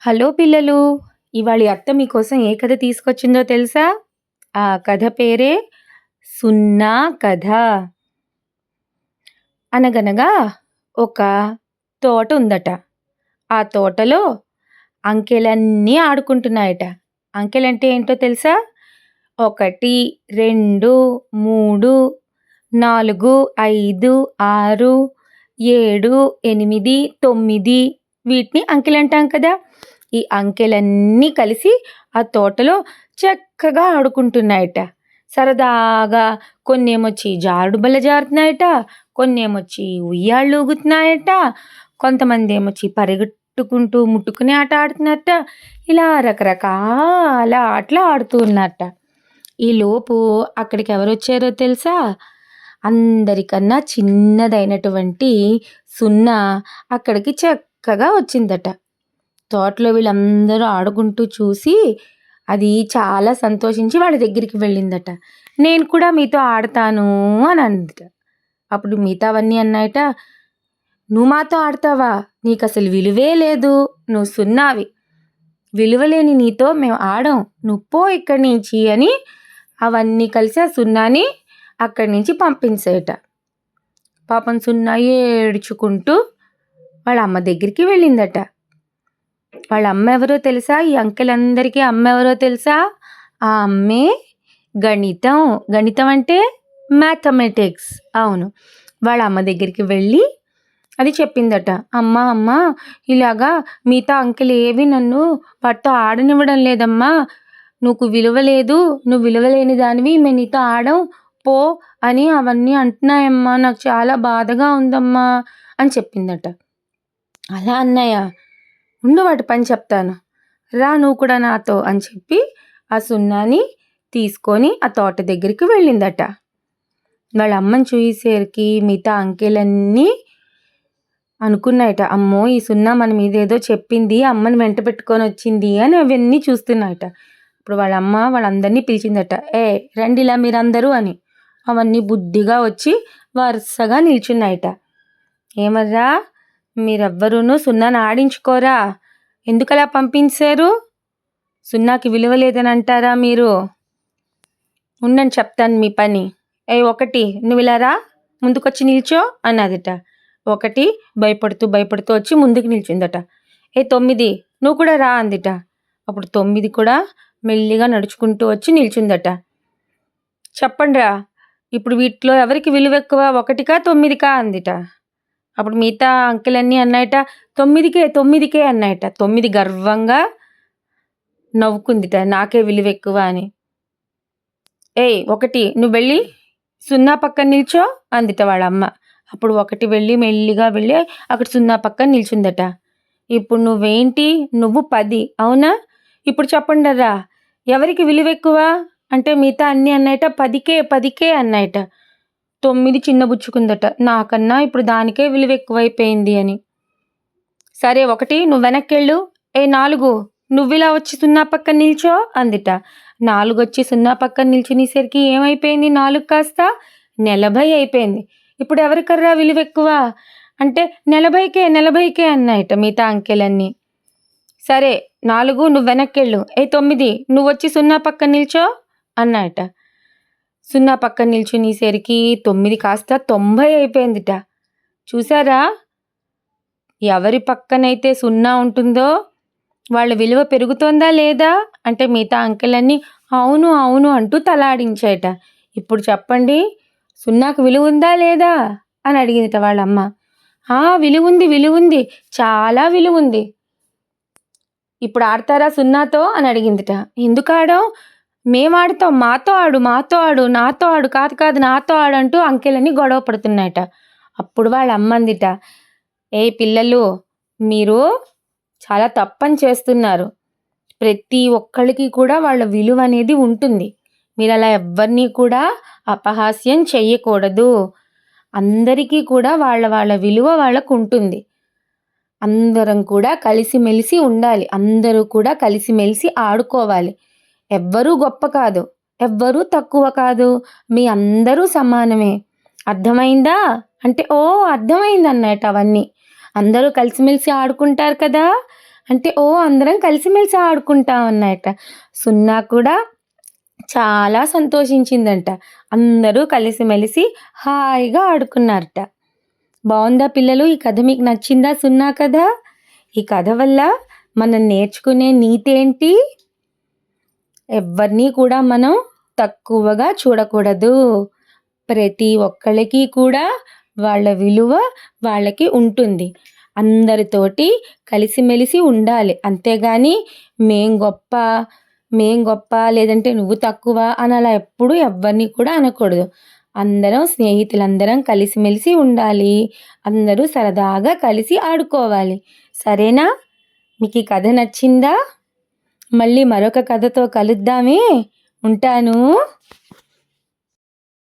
Hello పిల్లలు ఇవాళ అత్త మీకోసం ఏ కథ తీసుకొచ్చిందో తెలుసా? ఆ కథ పేరే సున్నా కథ. అనగనగా ఒక తోట ఉందట. ఆ తోటలో అంకెలన్నీ ఆడుకుంటున్నాయట. అంకెలంటే ఏంటో తెలుసా? ఒకటి రెండు మూడు నాలుగు ఐదు ఆరు ఏడు ఎనిమిది తొమ్మిది వీటిని అంకెలు అంటాం కదా. ఈ అంకెలన్నీ కలిసి ఆ తోటలో చక్కగా ఆడుకుంటున్నాయట. సరదాగా కొన్ని ఏమొచ్చి జారుడు బల్ల జారుతున్నాయట కొన్ని ఏమొచ్చి ఉయ్యాళ్ళు ఊగుతున్నాయట కొంతమంది ఏమొచ్చి పరిగెట్టుకుంటూ ముట్టుకునే ఆట ఆడుతున్నట్ట ఇలా రకరకాల ఆటలు ఆడుతూ ఉన్నట్ట ఈలోపు అక్కడికి ఎవరు వచ్చారో తెలుసా? అందరికన్నా చిన్నదైనటువంటి సున్నా అక్కడికి చక్కగా వచ్చిందట. తోటలో వీళ్ళందరూ ఆడుకుంటూ చూసి అది చాలా సంతోషించి వాళ్ళ దగ్గరికి వెళ్ళిందట. నేను కూడా మీతో ఆడతాను అని అందిట. అప్పుడు మిగతావన్నీ అన్నాయట నువ్వు మాతో ఆడతావా? నీకు అసలు విలువే లేదు. నువ్వు సున్నావి. విలువలేని నీతో మేము ఆడం. నువ్వు పో ఇక్కడి నుంచి అని అవన్నీ కలిసి ఆ సున్నాని అక్కడి నుంచి పంపించేట పాపం సున్నా ఏడ్చుకుంటూ వాళ్ళ అమ్మ దగ్గరికి వెళ్ళిందట. వాళ్ళ అమ్మ ఎవరో తెలుసా? ఈ అంకెలందరికీ అమ్మ ఎవరో తెలుసా? ఆ అమ్మే గణితం. గణితం అంటే మ్యాథమెటిక్స్. అవును. వాళ్ళ అమ్మ దగ్గరికి వెళ్ళి అది చెప్పిందట. అమ్మ అమ్మ ఇలాగా మిగతా అంకెలు ఏవి నన్ను వాటితో ఆడనివ్వడం లేదమ్మా. నువ్వు విలువ లేదు నువ్వు విలువలేని దానివి. మేము నీతో ఆడం. పో అని అవన్నీ అంటున్నాయమ్మా. నాకు చాలా బాధగా ఉందమ్మా అని చెప్పిందట. అలా అన్నయ్య ఉండు వాటి పని చెప్తాను. రా నువ్వు కూడా నాతో అని చెప్పి ఆ సున్నాని తీసుకొని ఆ తోట దగ్గరికి వెళ్ళిందట. వాళ్ళ అమ్మని చూసేసరికి మిగతా అంకెలన్నీ అనుకున్నాయట. అమ్మో ఈ సున్నా మన మీద ఏదో చెప్పింది అమ్మని వెంట పెట్టుకొని వచ్చింది అని అవన్నీ చూస్తున్నాయట. ఇప్పుడు వాళ్ళ అమ్మ వాళ్ళందరినీ పిలిచిందట. ఏ రండి ఇలా మీరందరూ అని. అవన్నీ బుద్ధిగా వచ్చి వరుసగా నిల్చున్నాయట. ఏమర్రా? మీరెవ్వరూనూ సున్నాను ఆడించుకోరా? ఎందుకలా పంపించారు? సున్నాకి విలువ లేదని అంటారా మీరు? ఉండని చెప్తాను మీ పని. ఏ ఒకటి నువ్వు ఇలా రా ముందుకొచ్చి నిల్చో అన్నదిట. ఒకటి భయపడుతూ భయపడుతూ వచ్చి ముందుకు నిల్చుందట. ఏ తొమ్మిది నువ్వు కూడా రా అందిట. అప్పుడు తొమ్మిది కూడా మెల్లిగా నడుచుకుంటూ వచ్చి నిల్చుందట. చెప్పండి రా ఇప్పుడు వీటిలో ఎవరికి విలువ ఎక్కువ ఒకటికా తొమ్మిదికా అందిట? అప్పుడు మిగతా అంకెలన్నీ అన్నాయట తొమ్మిదికే తొమ్మిదికే అన్నాయట. తొమ్మిది గర్వంగా నవ్వుకుందిట నాకే విలువ ఎక్కువ అని. ఏయ్ ఒకటి నువ్వు వెళ్ళి సున్నా పక్కన నిల్చో అందిట వాళ్ళ అమ్మ అప్పుడు ఒకటి వెళ్ళి మెల్లిగా వెళ్ళి అక్కడ సున్నా పక్కన నిల్చుందట. ఇప్పుడు నువ్వేంటి? నువ్వు పది అవునా? ఇప్పుడు చెప్పండి రా ఎవరికి విలువ ఎక్కువ? అంటే మిగతా అన్నీ అన్నాయట పదికే పదికే అన్నాయట. తొమ్మిది చిన్నబుచ్చుకుందట నాకన్నా ఇప్పుడు దానికే విలువ ఎక్కువైపోయింది అని. సరే ఒకటి నువ్వు వెనక్కెళ్ళు. ఏ నాలుగు నువ్విలా వచ్చి సున్నా పక్కన నిల్చో అందిట. నాలుగు వచ్చి సున్నా పక్కన నిల్చునేసరికి ఏమైపోయింది? నాలుగు కాస్త నలభై అయిపోయింది. ఇప్పుడు ఎవరికర్రా విలువ ఎక్కువ? అంటే నలభైకే నలభైకే అన్నాయట మిగతా అంకెలన్నీ. సరే నాలుగు నువ్వు వెనక్కెళ్ళు. ఏ తొమ్మిది నువ్వు వచ్చి సున్నా పక్కన నిల్చో అన్నాయట. సున్నా పక్కన నిల్చునేసరికి తొమ్మిది కాస్త తొంభై అయిపోయిందిట. చూసారా ఎవరి పక్కనైతే సున్నా ఉంటుందో వాళ్ళ విలువ పెరుగుతోందా లేదా? అంటే మిగతా అంకెలన్నీ అవును అవును అంటూ తలాడించాయట ఇప్పుడు చెప్పండి సున్నాకు విలువ ఉందా లేదా? అని అడిగిందిట వాళ్ళ అమ్మ ఆ విలువ ఉంది విలువ ఉంది చాలా విలువ ఉంది ఇప్పుడు ఆడతారా సున్నాతో? అని అడిగిందిట. ఎందుకు ఆడాం మేము మాతో ఆడు మాతో ఆడు నాతో ఆడు కాదు కాదు నాతో ఆడు అంటూ అంకెలన్నీ గొడవ పడుతున్నాయట. అప్పుడు వాళ్ళ అమ్మందిట ఏ పిల్లలు మీరు చాలా తప్పని చేస్తున్నారు. ప్రతి ఒక్కళ్ళకి కూడా వాళ్ళ విలువ అనేది ఉంటుంది. మీరు అలా ఎవరిని కూడా అపహాస్యం చెయ్యకూడదు. అందరికీ కూడా వాళ్ళ వాళ్ళ విలువ వాళ్ళకు ఉంటుంది. అందరం కూడా కలిసిమెలిసి ఉండాలి. అందరూ కూడా కలిసిమెలిసి ఆడుకోవాలి. ఎవ్వరూ గొప్ప కాదు ఎవ్వరూ తక్కువ కాదు మీ అందరూ సమానమే. అర్థమైందా? అంటే ఓ అర్థమైంది అన్నట్టు అవన్నీ. అందరూ కలిసిమెలిసి ఆడుకుంటారు కదా? అంటే ఓ అందరం కలిసిమెలిసి ఆడుకుంటాం అన్నట్ట సున్నా కూడా చాలా సంతోషించిందంట. అందరూ కలిసిమెలిసి హాయిగా ఆడుకున్నారట. బాగుందా పిల్లలు? ఈ కథ మీకు నచ్చిందా సున్నా కదా ఈ కథ వల్ల మనం నేర్చుకునే నీతి ఏంటి? ఎవరిని కూడా మనం తక్కువగా చూడకూడదు. ప్రతి ఒక్కళ్ళకి కూడా వాళ్ళ విలువ వాళ్ళకి ఉంటుంది. అందరితోటి కలిసిమెలిసి ఉండాలి. అంతేగాని మేం గొప్ప మేం గొప్ప లేదంటే నువ్వు తక్కువ అని అలా ఎప్పుడు ఎవరిని కూడా అనకూడదు. అందరం స్నేహితులందరం కలిసిమెలిసి ఉండాలి. అందరూ సరదాగా కలిసి ఆడుకోవాలి. సరేనా? మీకు ఈ కథ నచ్చిందా? మళ్ళీ మరొక కథతో కలుద్దామే. ఉంటాను.